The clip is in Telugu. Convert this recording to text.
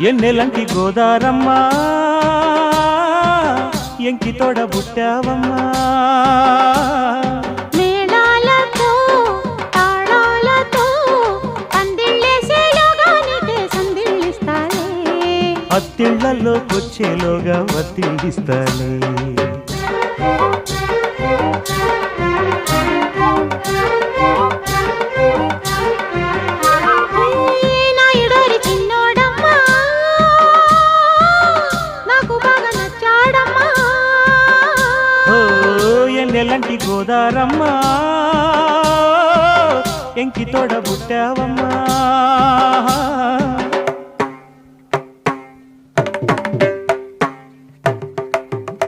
ఎన్నెలంటి గోదారమ్మా ఎంకి తోడ సందిళ్ళిస్తాలే అత్తిళ్ళలోకొచ్చేలోగా వత్తిడిస్తానే ఎన్నెలంటి గోదారమ్మా. ఎంకి తోడ బుట్టావమ్మా